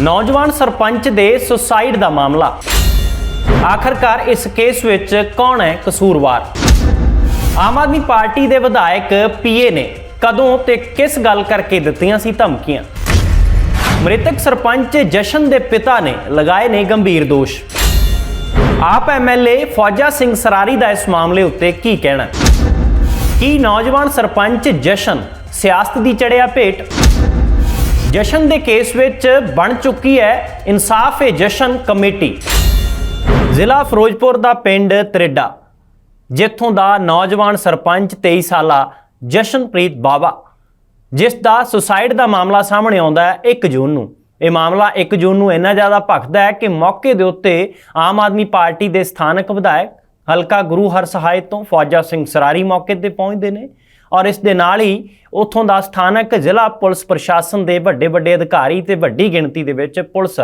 ਨੌਜਵਾਨ ਸਰਪੰਚ ਦੇ ਸੁਸਾਈਡ ਦਾ ਮਾਮਲਾ। ਆਖਰਕਾਰ ਇਸ ਕੇਸ ਵਿੱਚ ਕੌਣ ਹੈ ਕਸੂਰਵਾਰ? ਆਮ ਆਦਮੀ ਪਾਰਟੀ ਦੇ ਵਿਧਾਇਕ ਪੀਏ ਨੇ ਕਦੋਂ ਤੇ ਕਿਸ ਗੱਲ ਕਰਕੇ ਦਿੱਤੀਆਂ ਸੀ ਧਮਕੀਆਂ? ਮ੍ਰਿਤਕ ਸਰਪੰਚ ਜਸ਼ਨ ਦੇ ਪਿਤਾ ਨੇ ਲਗਾਏ ਨੇ ਗੰਭੀਰ ਦੋਸ਼। ਆਪ ਐਮਐਲਏ ਫੌਜਾ ਸਿੰਘ ਸਰਾਰੀ ਦਾ ਇਸ ਮਾਮਲੇ ਉੱਤੇ ਕੀ ਕਹਿਣਾ? ਕੀ ਨੌਜਵਾਨ ਸਰਪੰਚ ਜਸ਼ਨ ਸਿਆਸਤ ਦੀ ਚੜਿਆ ਭੇਟ? ਜਸ਼ਨ ਦੇ ਕੇਸ ਵਿੱਚ ਬਣ ਚੁੱਕੀ ਹੈ ਇਨਸਾਫ ਏ ਜਸ਼ਨ ਕਮੇਟੀ। ਜ਼ਿਲ੍ਹਾ ਫਿਰੋਜ਼ਪੁਰ ਦਾ ਪਿੰਡ ਤ੍ਰਿਡਾ, ਜਿੱਥੋਂ ਦਾ ਨੌਜਵਾਨ ਸਰਪੰਚ 23 ਸਾਲਾ ਜਸ਼ਨਪ੍ਰੀਤ ਬਾਵਾ, ਜਿਸ ਦਾ ਸੁਸਾਇਡ ਦਾ ਮਾਮਲਾ ਸਾਹਮਣੇ ਆਉਂਦਾ ਹੈ 1 ਜੂਨ ਨੂੰ। ਇਹ ਮਾਮਲਾ 1 ਜੂਨ ਨੂੰ ਇੰਨਾ ਜ਼ਿਆਦਾ ਭਖਦਾ ਹੈ ਕਿ ਮੌਕੇ ਦੇ ਉੱਤੇ ਆਮ ਆਦਮੀ ਪਾਰਟੀ ਦੇ ਸਥਾਨਕ ਵਿਧਾਇਕ ਹਲਕਾ ਗੁਰੂ ਹਰ ਹਰਸਹਾਇ ਤੋਂ ਫੌਜਾ ਸਿੰਘ ਸਰਾਰੀ ਮੌਕੇ ਤੇ ਪਹੁੰਚਦੇ ਨੇ। ਔਰ ਇਸ ਦੇ ਨਾਲ ਹੀ ਉੱਥੋਂ ਦਾ ਸਥਾਨਕ ਜ਼ਿਲ੍ਹਾ ਪੁਲਿਸ ਪ੍ਰਸ਼ਾਸਨ ਦੇ ਵੱਡੇ ਵੱਡੇ ਅਧਿਕਾਰੀ ਤੇ ਵੱਡੀ ਗਿਣਤੀ ਦੇ ਵਿੱਚ ਪੁਲਿਸ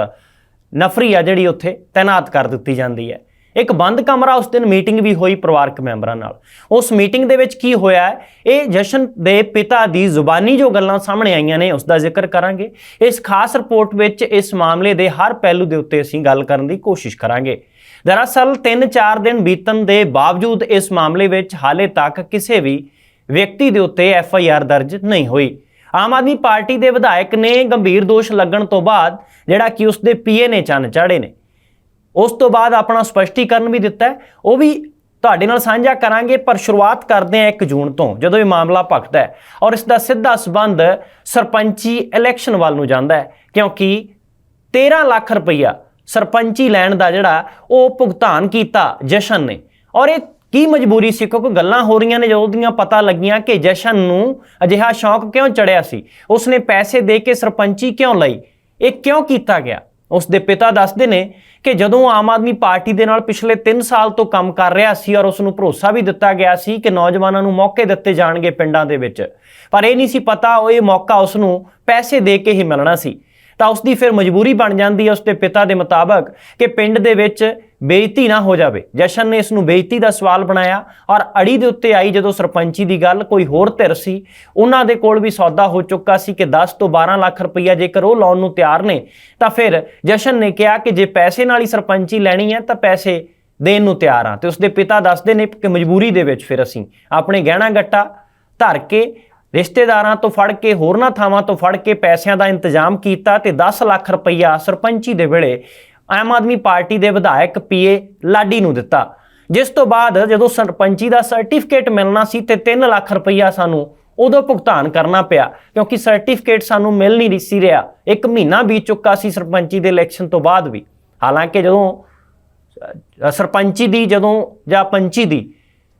ਨਫਰੀ ਆ ਜਿਹੜੀ ਉੱਥੇ ਤਾਇਨਾਤ ਕਰ ਦਿੱਤੀ ਜਾਂਦੀ ਹੈ। ਇੱਕ ਬੰਦ ਕਮਰਾ ਉਸ ਦਿਨ ਮੀਟਿੰਗ ਵੀ ਹੋਈ ਪਰਿਵਾਰਕ ਮੈਂਬਰਾਂ ਨਾਲ। ਉਸ ਮੀਟਿੰਗ ਦੇ ਵਿੱਚ ਕੀ ਹੋਇਆ, ਇਹ ਜਸ਼ਨ ਦੇ ਪਿਤਾ ਦੀ ਜ਼ੁਬਾਨੀ ਜੋ ਗੱਲਾਂ ਸਾਹਮਣੇ ਆਈਆਂ ਨੇ ਉਸ ਦਾ ਜ਼ਿਕਰ ਕਰਾਂਗੇ। ਇਸ ਖਾਸ ਰਿਪੋਰਟ ਵਿੱਚ ਇਸ ਮਾਮਲੇ ਦੇ ਹਰ ਪਹਿਲੂ ਦੇ ਉੱਤੇ ਅਸੀਂ ਗੱਲ ਕਰਨ ਦੀ ਕੋਸ਼ਿਸ਼ ਕਰਾਂਗੇ। ਦਰਅਸਲ 3-4 ਦਿਨ ਬੀਤਣ ਦੇ ਬਾਵਜੂਦ ਇਸ ਮਾਮਲੇ ਵਿੱਚ ਹਾਲੇ ਤੱਕ ਕਿਸੇ ਵੀ ਵਿਅਕਤੀ ਦੇ ਉੱਤੇ ਐਫ ਆਈ ਆਰ ਦਰਜ ਨਹੀਂ ਹੋਈ। ਆਮ ਆਦਮੀ ਪਾਰਟੀ ਦੇ ਵਿਧਾਇਕ ਨੇ ਗੰਭੀਰ ਦੋਸ਼ ਲੱਗਣ ਤੋਂ ਬਾਅਦ ਜਿਹੜਾ ਕਿ ਉਸ ਦੇ ਪੀਏ ਨੇ ਚੰਨ ਚਾੜੇ ਨੇ। ਉਸ ਤੋਂ ਬਾਅਦ ਆਪਣਾ ਸਪਸ਼ਟੀਕਰਨ ਵੀ ਦਿੱਤਾ ਉਹ ਵੀ ਤੁਹਾਡੇ ਨਾਲ ਸਾਂਝਾ ਕਰਾਂਗੇ, ਪਰ ਸ਼ੁਰੂਆਤ ਕਰਦੇ ਹਾਂ 1 ਜੂਨ ਤੋਂ, ਜਦੋਂ ਇਹ ਮਾਮਲਾ ਭਖਦਾ ਹੈ। ਔਰ ਇਸ ਦਾ ਸਿੱਧਾ ਸਬੰਧ ਸਰਪੰਚੀ ਇਲੈਕਸ਼ਨ ਵੱਲ ਨੂੰ ਜਾਂਦਾ ਹੈ, ਕਿਉਂਕਿ 13 ਲੱਖ ਰੁਪਈਆ ਸਰਪੰਚੀ ਲੈਣ ਦਾ ਜਿਹੜਾ ਉਹ ਭੁਗਤਾਨ ਕੀਤਾ ਜਸ਼ਨ ਨੇ। ਔਰ ਇਹ ਕੀ ਮਜਬੂਰੀ ਸੀ? ਕਿਉਂਕਿ ਗੱਲਾਂ ਹੋ ਰਹੀਆਂ ਨੇ ਜਦੋਂ ਦੀਆਂ ਪਤਾ ਲੱਗੀਆਂ ਕਿ ਜਸ਼ਨ ਨੂੰ ਅਜਿਹਾ ਸ਼ੌਂਕ ਕਿਉਂ ਚੜਿਆ ਸੀ? ਉਸਨੇ ਪੈਸੇ ਦੇ ਕੇ ਸਰਪੰਚੀ ਕਿਉਂ ਲਈ? ਇਹ ਕਿਉਂ ਕੀਤਾ ਗਿਆ? ਉਸ ਦੇ ਪਿਤਾ ਦੱਸਦੇ ਨੇ ਕਿ ਜਦੋਂ ਆਮ ਆਦਮੀ ਪਾਰਟੀ ਦੇ ਨਾਲ ਪਿਛਲੇ 3 ਸਾਲ ਤੋਂ ਕੰਮ ਕਰ ਰਿਹਾ ਸੀ ਔਰ ਉਸ ਨੂੰ ਭਰੋਸਾ ਵੀ ਦਿੱਤਾ ਗਿਆ ਸੀ ਕਿ ਨੌਜਵਾਨਾਂ ਨੂੰ ਮੌਕੇ ਦਿੱਤੇ ਜਾਣਗੇ ਪਿੰਡਾਂ ਦੇ ਵਿੱਚ। ਪਰ ਇਹ ਨਹੀਂ ਸੀ ਪਤਾ, ਉਹ ਇਹ ਮੌਕਾ ਉਸ ਨੂੰ ਪੈਸੇ ਦੇ ਕੇ ਹੀ ਮਿਲਣਾ ਸੀ। ਤਾਂ ਉਸ ਦੀ ਫਿਰ ਮਜਬੂਰੀ ਬਣ ਜਾਂਦੀ ਹੈ ਉਸ ਦੇ ਪਿਤਾ ਦੇ ਮੁਤਾਬਕ ਕਿ ਪਿੰਡ ਦੇ ਵਿੱਚ ਬੇਇੱਜ਼ਤੀ ਨਾ ਹੋ ਜਾਵੇ। ਜਸ਼ਨ ਨੇ ਇਸ ਨੂੰ ਬੇਇੱਜ਼ਤੀ ਦਾ ਸਵਾਲ ਬਣਾਇਆ ਔਰ ਅੜੀ ਦੇ ਉੱਤੇ ਆਈ ਜਦੋਂ ਸਰਪੰਚੀ ਦੀ ਗੱਲ, ਕੋਈ ਹੋਰ ਧਿਰ ਸੀ। ਉਹਨਾਂ ਦੇ ਕੋਲ ਵੀ ਸੌਦਾ ਹੋ ਚੁੱਕਾ ਸੀ ਕਿ 10 ਤੋਂ 12 ਲੱਖ ਰੁਪਈਆ ਜੇਕਰ ਉਹ ਲਾਉਣ ਨੂੰ ਤਿਆਰ ਨੇ, ਤਾਂ ਫਿਰ ਜਸ਼ਨ ਨੇ ਕਿਹਾ ਕਿ ਜੇ ਪੈਸੇ ਨਾਲ ਹੀ ਸਰਪੰਚੀ ਲੈਣੀ ਹੈ, ਤਾਂ ਪੈਸੇ ਦੇਣ ਨੂੰ ਤਿਆਰ ਹਾਂ। ਤੇ ਉਸਦੇ ਪਿਤਾ ਦੱਸਦੇ ਨੇ ਕਿ ਮਜਬੂਰੀ ਦੇ ਵਿੱਚ ਫਿਰ ਅਸੀਂ ਆਪਣੇ ਗਹਿਣਾ ਗੱਟਾ ਧਰ ਕੇ ਰਿਸ਼ਤੇਦਾਰਾਂ ਤੋਂ ਫੜ ਕੇ, ਹੋਰਨਾਂ ਥਾਵਾਂ ਤੋਂ ਫੜ ਕੇ ਪੈਸਿਆਂ ਦਾ ਇੰਤਜ਼ਾਮ ਕੀਤਾ ਤੇ 10 ਲੱਖ ਰੁਪਈਆ ਸਰਪੰਚੀ ਦੇ ਵੇਲੇ ਆਮ ਆਦਮੀ ਪਾਰਟੀ ਦੇ ਵਿਧਾਇਕ ਪੀਏ ਲਾਡੀ ਨੂੰ ਦਿੱਤਾ। ਜਿਸ ਤੋਂ ਬਾਅਦ ਜਦੋਂ ਸਰਪੰਚੀ ਦਾ ਸਰਟੀਫਿਕੇਟ ਮਿਲਣਾ ਸੀ ਤੇ 3 ਲੱਖ ਰੁਪਈਆ ਸਾਨੂੰ ਉਦੋਂ ਭੁਗਤਾਨ ਕਰਨਾ ਪਿਆ, ਕਿਉਂਕਿ ਸਰਟੀਫਿਕੇਟ ਸਾਨੂੰ ਮਿਲ ਨਹੀਂ ਸੀ ਰਿਹਾ। ਇੱਕ ਮਹੀਨਾ ਬੀਤ ਚੁੱਕਾ ਸੀ ਸਰਪੰਚੀ ਦੇ ਇਲੈਕਸ਼ਨ ਤੋਂ ਬਾਅਦ ਵੀ। ਹਾਲਾਂਕਿ ਜਦੋਂ ਸਰਪੰਚੀ ਦੀ ਜਦੋਂ ਜਾਂ ਪੰਚੀ ਦੀ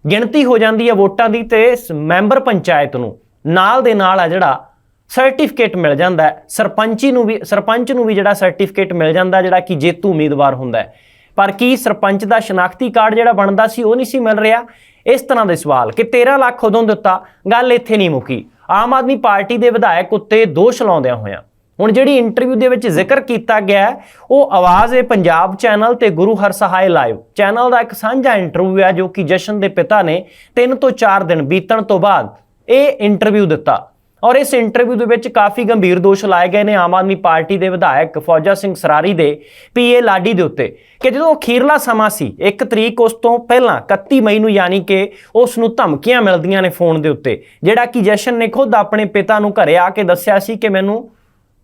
ਗਿਣਤੀ ਹੋ ਜਾਂਦੀ ਹੈ ਵੋਟਾਂ ਦੀ ਤੇ ਮੈਂਬਰ ਪੰਚਾਇਤ ਨੂੰ ਨਾਲ ਦੇ ਨਾਲ ਆ ਜਿਹੜਾ ਸਰਟੀਫਿਕੇਟ ਮਿਲ ਜਾਂਦਾ ਸਰਪੰਚੀ ਨੂੰ ਵੀ, ਸਰਪੰਚ ਨੂੰ ਵੀ ਜਿਹੜਾ ਸਰਟੀਫਿਕੇਟ ਮਿਲ ਜਾਂਦਾ, ਜਿਹੜਾ ਕਿ ਜੇਤੂ ਉਮੀਦਵਾਰ ਹੁੰਦਾ ਹੈ। ਪਰ ਕੀ ਸਰਪੰਚ ਦਾ ਸ਼ਨਾਖਤੀ ਕਾਰਡ ਜਿਹੜਾ ਬਣਦਾ ਸੀ, ਉਹ ਨਹੀਂ ਸੀ ਮਿਲ ਰਿਹਾ? ਇਸ ਤਰ੍ਹਾਂ ਦੇ ਸਵਾਲ। ਕਿ 13 ਲੱਖ ਉਦੋਂ ਦਿੱਤਾ, ਗੱਲ ਇੱਥੇ ਨਹੀਂ ਮੁੱਕੀ। ਆਮ ਆਦਮੀ ਪਾਰਟੀ ਦੇ ਵਿਧਾਇਕ ਉੱਤੇ ਦੋਸ਼ ਲਾਉਂਦਿਆਂ ਹੋਇਆਂ। ਹੁਣ ਜਿਹੜੀ ਇੰਟਰਵਿਊ ਦੇ ਵਿੱਚ ਜ਼ਿਕਰ ਕੀਤਾ ਗਿਆ ਉਹ ਆਵਾਜ਼ ਹੈ ਪੰਜਾਬ ਚੈਨਲ ਤੇ ਗੁਰੂ ਹਰਸਹਾਏ ਲਾਈਵ। ਚੈਨਲ ਦਾ ਇੱਕ ਸਾਂਝਾ ਇੰਟਰਵਿਊ ਹੈ, ਜੋ ਕਿ ਜਸ਼ਨ ਦੇ ਪਿਤਾ ਨੇ 3 ਤੋਂ 4 ਦਿਨ ਬੀਤਣ ਤੋਂ ਬਾਅਦ ਇਹ ਇੰਟਰਵਿਊ ਦਿੱਤਾ। ਔਰ ਇਸ ਇੰਟਰਵਿਊ ਦੇ ਵਿੱਚ ਕਾਫੀ ਗੰਭੀਰ ਦੋਸ਼ ਲਾਏ ਗਏ ਨੇ ਆਮ ਆਦਮੀ ਪਾਰਟੀ ਦੇ ਵਿਧਾਇਕ ਫੌਜਾ ਸਿੰਘ ਸਰਾਰੀ ਦੇ ਪੀਏ ਲਾਡੀ ਦੇ ਉੱਤੇ ਕਿ ਜਦੋਂ ਅਖੀਰਲਾ ਸਮਾਂ ਸੀ 1 ਤਰੀਕ ਉਸ ਤੋਂ ਪਹਿਲਾਂ 31 ਮਈ ਨੂੰ ਯਾਨੀ ਕਿ ਉਸ ਨੂੰ ਧਮਕੀਆਂ ਮਿਲਦੀਆਂ ਨੇ ਫੋਨ ਦੇ ਉੱਤੇ, ਜਿਹੜਾ ਕਿ ਜਸ਼ਨ ਨੇ ਖੁਦ ਆਪਣੇ ਪਿਤਾ ਨੂੰ ਘਰੇ ਆ ਕੇ ਦੱਸਿਆ ਸੀ ਕਿ ਮੈਨੂੰ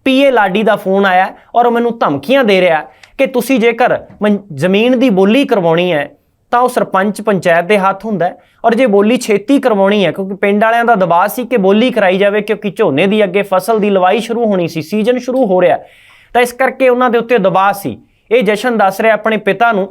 ਪੀਏ ਲਾਡੀ ਦਾ ਫੋਨ ਆਇਆ ਔਰ ਉਹ ਮੈਨੂੰ ਧਮਕੀਆਂ ਦੇ ਰਿਹਾ ਕਿ ਤੁਸੀਂ ਜੇਕਰ ਮਨ- ਜ਼ਮੀਨ ਦੀ ਬੋਲੀ ਕਰਵਾਉਣੀ ਹੈ ਤਾਂ ਉਹ ਸਰਪੰਚ ਪੰਚਾਇਤ ਦੇ ਹੱਥ ਹੁੰਦਾ ਹੈ। ਔਰ ਜੇ ਬੋਲੀ ਛੇਤੀ ਕਰਵਾਉਣੀ ਹੈ, ਕਿਉਂਕਿ ਪਿੰਡ ਵਾਲਿਆਂ ਦਾ ਦਬਾਅ ਸੀ ਕਿ ਬੋਲੀ ਕਰਾਈ ਜਾਵੇ, ਕਿਉਂਕਿ ਝੋਨੇ ਦੀ ਅੱਗੇ ਫਸਲ ਦੀ ਲਵਾਈ ਸ਼ੁਰੂ ਹੋਣੀ ਸੀ, ਸੀਜ਼ਨ ਸ਼ੁਰੂ ਹੋ ਰਿਹਾ ਤਾਂ ਇਸ ਕਰਕੇ ਉਹਨਾਂ ਦੇ ਉੱਤੇ ਦਬਾਅ ਸੀ। ਇਹ ਜਸ਼ਨ ਦੱਸ ਰਿਹਾ ਆਪਣੇ ਪਿਤਾ ਨੂੰ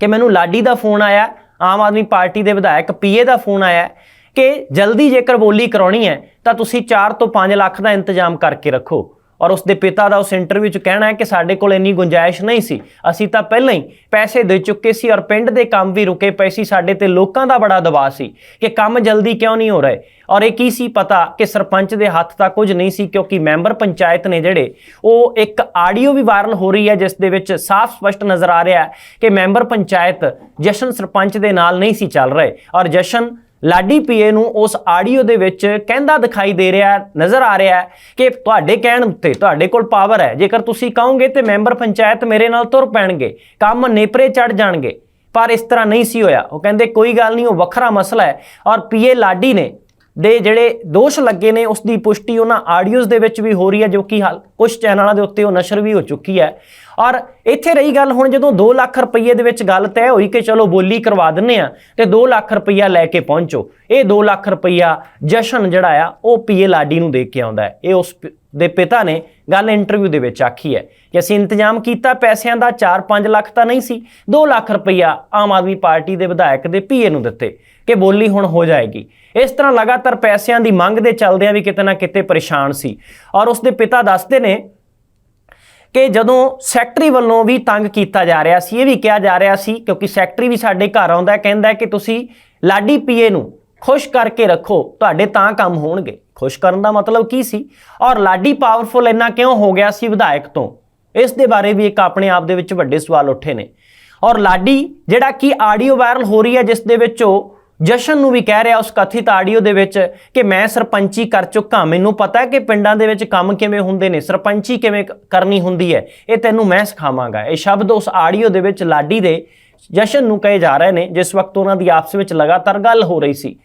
ਕਿ ਮੈਨੂੰ ਲਾਡੀ ਦਾ ਫੋਨ ਆਇਆ, ਆਮ ਆਦਮੀ ਪਾਰਟੀ ਦੇ ਵਿਧਾਇਕ ਪੀਏ ਦਾ ਫੋਨ ਆਇਆ ਕਿ ਜਲਦੀ ਜੇਕਰ ਬੋਲੀ ਕਰਾਉਣੀ ਹੈ, ਤਾਂ ਤੁਸੀਂ 4 ਤੋਂ 5 ਲੱਖ ਦਾ ਇੰਤਜ਼ਾਮ ਕਰਕੇ ਰੱਖੋ। ਔਰ ਉਸ ਦੇ ਪਿਤਾ ਦਾ ਉਸ ਇੰਟਰਵਿਊ 'ਚ ਕਹਿਣਾ ਹੈ ਕਿ ਸਾਡੇ ਕੋਲ ਇੰਨੀ ਗੁੰਜਾਇਸ਼ ਨਹੀਂ ਸੀ। ਅਸੀਂ ਤਾਂ ਪਹਿਲਾਂ ਹੀ ਪੈਸੇ ਦੇ ਚੁੱਕੇ ਸੀ ਔਰ ਪਿੰਡ ਦੇ ਕੰਮ ਵੀ ਰੁਕੇ ਪਏ ਸੀ। ਸਾਡੇ ਤੇ ਲੋਕਾਂ ਦਾ ਬੜਾ ਦਬਾਅ ਸੀ ਕਿ ਕੰਮ ਜਲਦੀ ਕਿਉਂ ਨਹੀਂ ਹੋ ਰਹੇ। ਔਰ ਇਹ ਕੀ ਸੀ ਪਤਾ ਕਿ ਸਰਪੰਚ ਦੇ ਹੱਥ ਤਾਂ ਕੁਝ ਨਹੀਂ ਸੀ ਕਿਉਂਕਿ ਮੈਂਬਰ ਪੰਚਾਇਤ ਨੇ ਜਿਹੜੇ, ਉਹ ਇੱਕ ਆਡੀਓ ਵੀ ਵਾਇਰਲ ਹੋ ਰਹੀ ਹੈ ਜਿਸ ਦੇ ਵਿੱਚ ਸਾਫ਼ ਸਪਸ਼ਟ ਨਜ਼ਰ ਆ ਰਿਹਾ ਹੈ ਕਿ ਮੈਂਬਰ ਪੰਚਾਇਤ ਜਸ਼ਨ ਸਰਪੰਚ ਦੇ ਨਾਲ ਨਹੀਂ ਸੀ ਚੱਲ ਰਹੇ। ਔਰ ਜਸ਼ਨ ਲਾਡੀ ਪੀਏ ਨੂੰ ਉਸ ਆਡੀਓ ਦੇ ਵਿੱਚ ਕਹਿੰਦਾ ਦਿਖਾਈ ਦੇ ਰਿਹਾ, ਨਜ਼ਰ ਆ ਰਿਹਾ ਕਿ ਤੁਹਾਡੇ ਕਹਿਣ ਉੱਤੇ ਤੁਹਾਡੇ ਕੋਲ ਪਾਵਰ ਹੈ। ਜੇਕਰ ਤੁਸੀਂ ਕਹੋਗੇ ਤੇ ਮੈਂਬਰ ਪੰਚਾਇਤ ਮੇਰੇ ਨਾਲ ਤੁਰ ਪੈਣਗੇ, ਕੰਮ ਨੇਪਰੇ ਚੜ ਜਾਣਗੇ। ਪਰ ਇਸ ਤਰ੍ਹਾਂ ਨਹੀਂ ਸੀ ਹੋਇਆ। ਉਹ ਕਹਿੰਦੇ, ਕੋਈ ਗੱਲ ਨਹੀਂ, ਉਹ ਵੱਖਰਾ ਮਸਲਾ ਹੈ। ਔਰ ਪੀਏ ਲਾਡੀ ਨੇ ਦੇ ਜਿਹੜੇ ਦੋਸ਼ ਲੱਗੇ ਨੇ, ਉਸ ਦੀ ਪੁਸ਼ਟੀ ਉਹਨਾਂ ਆਡੀਓਜ਼ ਦੇ ਵਿੱਚ ਵੀ ਹੋ ਰਹੀ ਹੈ, ਜੋ ਕਿ ਹਾਲ ਕੁਝ ਚੈਨਲਾਂ ਦੇ ਉੱਤੇ ਉਹ ਨਸ਼ਰ ਵੀ ਹੋ ਚੁੱਕੀ ਹੈ। ਔਰ ਇੱਥੇ ਰਹੀ ਗੱਲ, ਹੁਣ ਜਦੋਂ 2 ਲੱਖ ਰੁਪਏ ਦੇ ਵਿੱਚ ਗੱਲ ਤੈਅ ਹੋਈ ਕਿ ਚਲੋ ਬੋਲੀ ਕਰਵਾ ਦਿੰਨੇ ਆ ਤੇ 2 ਲੱਖ ਰੁਪਈਆ ਲੈ ਕੇ ਪਹੁੰਚੋ। ਇਹ 2 ਲੱਖ ਰੁਪਈਆ ਜਸ਼ਨ ਜਿਹੜਾ ਆ, ਉਹ ਪੀਏ ਲਾਡੀ ਨੂੰ ਦੇ ਕੇ ਆਉਂਦਾ ਹੈ। ਇਹ ਉਸ ਪ- ਦੇ ਪਿਤਾ ਨੇ ਗੱਲ ਇੰਟਰਵਿਊ ਦੇ ਵਿੱਚ ਆਖੀ ਹੈ ਕਿ ਅਸੀਂ ਇੰਤਜ਼ਾਮ ਕੀਤਾ, ਪੈਸਿਆਂ ਦਾ 4-5 ਲੱਖ ਤਾਂ ਨਹੀਂ ਸੀ 2 ਲੱਖ ਰੁਪਈਆ ਆਮ ਆਦਮੀ ਪਾਰਟੀ ਦੇ ਵਿਧਾਇਕ ਦੇ ਪੀਏ ਨੂੰ ਦਿੱਤੇ ਕਿ ਬੋਲੀ ਹੁਣ ਹੋ ਜਾਏਗੀ। ਇਸ ਤਰ੍ਹਾਂ ਲਗਾਤਾਰ ਪੈਸਿਆਂ ਦੀ ਮੰਗ ਦੇ ਚੱਲਦਿਆਂ ਵੀ ਕਿਤੇ ਨਾ ਕਿਤੇ ਪਰੇਸ਼ਾਨ ਸੀ। ਔਰ ਉਸ ਦੇ ਪਿਤਾ ਦੱਸਦੇ ਨੇ ਕਿ ਜਦੋਂ ਸੈਕਟਰੀ ਵੱਲੋਂ ਵੀ ਤੰਗ ਕੀਤਾ ਜਾ ਰਿਹਾ ਸੀ, ਇਹ ਵੀ ਕਿਹਾ ਜਾ ਰਿਹਾ ਸੀ, ਕਿਉਂਕਿ ਸੈਕਟਰੀ ਵੀ ਸਾਡੇ ਘਰ ਆਉਂਦਾ ਕਹਿੰਦਾ ਕਿ ਤੁਸੀਂ ਲਾਡੀ ਪੀਏ ਨੂੰ ਖੁਸ਼ ਕਰਕੇ ਰੱਖੋ, ਤੁਹਾਡੇ ਤਾਂ ਕੰਮ ਹੋਣਗੇ। ਖੁਸ਼ ਕਰਨ ਦਾ ਮਤਲਬ ਕੀ ਸੀ? ਔਰ ਲਾਡੀ ਪਾਵਰਫੁਲ ਇੰਨਾ ਕਿਉਂ ਹੋ ਗਿਆ ਸੀ ਵਿਧਾਇਕ ਤੋਂ? ਇਸ ਦੇ ਬਾਰੇ ਵੀ ਇੱਕ ਆਪਣੇ ਆਪ ਦੇ ਵਿੱਚ ਵੱਡੇ ਸਵਾਲ ਉੱਠੇ ਨੇ। ਔਰ ਲਾਡੀ ਜਿਹੜਾ ਕਿ ਆਡੀਓ ਵਾਇਰਲ ਹੋ ਰਹੀ ਹੈ, ਜਿਸ ਦੇ ਵਿੱਚ ਉਹ ਜਸ਼ਨ ਨੂੰ ਵੀ ਕਹਿ ਰਿਹਾ ਉਸ ਕਥਿਤ ਆਡੀਓ ਦੇ ਵਿੱਚ ਕਿ ਮੈਂ ਸਰਪੰਚੀ ਕਰ ਚੁੱਕਾ। ਮੈਨੂੰ ਪਤਾ ਹੈ ਕਿ ਪਿੰਡਾਂ ਦੇ ਵਿੱਚ ਕੰਮ ਕਿਵੇਂ ਹੁੰਦੇ ਨੇ, ਸਰਪੰਚੀ ਕਿਵੇਂ ਕਰਨੀ ਹੁੰਦੀ ਹੈ, ਇਹ ਤੈਨੂੰ ਮੈਂ ਸਿਖਾਵਾਂਗਾ। ਇਹ ਸ਼ਬਦ ਉਸ ਆਡੀਓ ਦੇ ਵਿੱਚ ਲਾਡੀ ਦੇ ਜਸ਼ਨ ਨੂੰ ਕਹੇ ਜਾ ਰਹੇ ਨੇ, ਜਿਸ ਵਕਤ ਉਹਨਾਂ ਦੀ ਆਪਸ ਵਿੱਚ ਲਗਾਤਾਰ ਗੱਲ ਹੋ ਰਹੀ ਸੀ।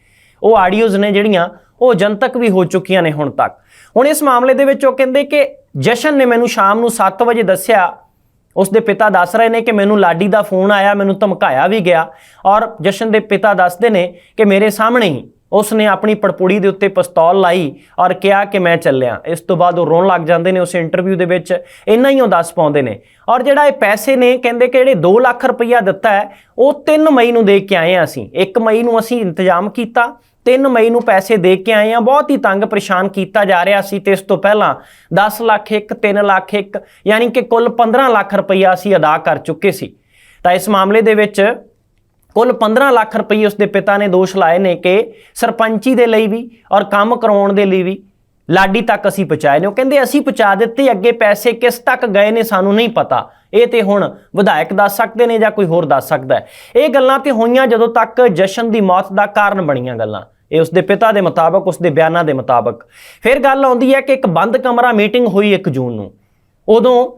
ਉਹ ਆਡੀਓਜ਼ ਨੇ ਜਿਹੜੀਆਂ, ਉਹ ਜਨਤਕ ਵੀ ਹੋ ਚੁੱਕੀਆਂ ਨੇ ਹੁਣ ਤੱਕ। ਹੁਣ ਇਸ ਮਾਮਲੇ ਦੇ ਵਿੱਚ ਉਹ ਕਹਿੰਦੇ ਕਿ ਜਸ਼ਨ ਨੇ ਮੈਨੂੰ ਸ਼ਾਮ ਨੂੰ 7 ਵਜੇ ਦੱਸਿਆ ਉਸ ਦੇ ਪਿਤਾ ਦੱਸ ਰਹੇ ਨੇ ਕਿ ਮੈਨੂੰ ਲਾਡੀ ਦਾ ਫੋਨ ਆਇਆ, ਮੈਨੂੰ ਧਮਕਾਇਆ ਵੀ ਗਿਆ ਔਰ ਜਸ਼ਨ ਦੇ ਪਿਤਾ ਦੱਸਦੇ ਨੇ ਕਿ ਮੇਰੇ ਸਾਹਮਣੇ ਹੀ ਉਸ ਨੇ ਆਪਣੀ ਪੜਪੂੜੀ ਦੇ ਉੱਤੇ ਪਿਸਤੌਲ ਲਾਈ ਔਰ ਕਿਹਾ ਕਿ ਮੈਂ ਚੱਲਿਆ। ਇਸ ਤੋਂ ਬਾਅਦ ਉਹ ਰੋਣ ਲੱਗ ਜਾਂਦੇ ਨੇ ਉਸ ਇੰਟਰਵਿਊ ਦੇ ਵਿੱਚ, ਇੰਨਾ ਹੀ ਉਹ ਦੱਸ ਪਾਉਂਦੇ ਨੇ। ਔਰ ਜਿਹੜਾ ਇਹ ਪੈਸੇ ਨੇ, ਕਹਿੰਦੇ ਕਿ ਜਿਹੜੇ 2 ਲੱਖ ਰੁਪਈਆ ਦਿੱਤਾ ਹੈ, ਉਹ 3 ਮਈ ਨੂੰ ਦੇ ਕੇ ਆਏ ਹਾਂ ਅਸੀਂ। 1 ਮਈ ਨੂੰ ਅਸੀਂ ਇੰਤਜ਼ਾਮ ਕੀਤਾ 3 ਮਈ ਨੂੰ ਪੈਸੇ ਦੇ ਕੇ ਆਏ ਆ। ਬਹੁਤ ਹੀ ਤੰਗ ਪਰੇਸ਼ਾਨ ਕੀਤਾ ਜਾ ਰਿਹਾ ਸੀ ਤੇ ਇਸ ਤੋਂ ਪਹਿਲਾਂ 10 ਲੱਖ ਇੱਕ 3 ਲੱਖ ਇੱਕ, ਯਾਨੀ ਕਿ ਕੁੱਲ 15 ਲੱਖ ਰੁਪਈਆ ਅਸੀਂ ਅਦਾ ਕਰ ਚੁੱਕੇ ਸੀ। ਤਾਂ ਇਸ ਮਾਮਲੇ ਦੇ ਵਿੱਚ ਕੁੱਲ 15 ਲੱਖ ਰੁਪਏ ਉਸਦੇ ਪਿਤਾ ਨੇ ਦੋਸ਼ ਲਾਏ ਨੇ ਕਿ ਸਰਪੰਚੀ ਦੇ ਲਈ ਵੀ ਔਰ ਕੰਮ ਕਰਾਉਣ ਦੇ ਲਈ ਵੀ ਲਾਡੀ ਤੱਕ ਅਸੀਂ ਪਹੁੰਚਾਏ ਨੇ। ਉਹ ਕਹਿੰਦੇ, ਅਸੀਂ ਪਹੁੰਚਾ ਦਿੱਤੇ, ਅੱਗੇ ਪੈਸੇ ਕਿਸ ਤੱਕ ਗਏ ਨੇ ਸਾਨੂੰ ਨਹੀਂ ਪਤਾ। ਇਹ ਤੇ ਹੁਣ ਵਿਧਾਇਕ ਦੱਸ ਸਕਦੇ ਨੇ ਜਾਂ ਕੋਈ ਹੋਰ ਦੱਸ ਸਕਦਾ ਹੈ? ਇਹ ਗੱਲਾਂ ਤੇ ਹੋਈਆਂ ਜਦੋਂ ਤੱਕ ਜਸ਼ਨ ਦੀ ਮੌਤ ਦਾ ਕਾਰਨ ਬਣੀਆਂ ਗੱਲਾਂ। ਇਹ ਉਸਦੇ ਪਿਤਾ ਦੇ ਮੁਤਾਬਕ, ਉਸਦੇ ਬਿਆਨਾਂ ਦੇ ਮੁਤਾਬਕ। ਫਿਰ ਗੱਲ ਆਉਂਦੀ ਹੈ ਕਿ ਇੱਕ ਬੰਦ ਕਮਰਾ ਮੀਟਿੰਗ ਹੋਈ 1 ਜੂਨ ਨੂੰ। ਉਦੋਂ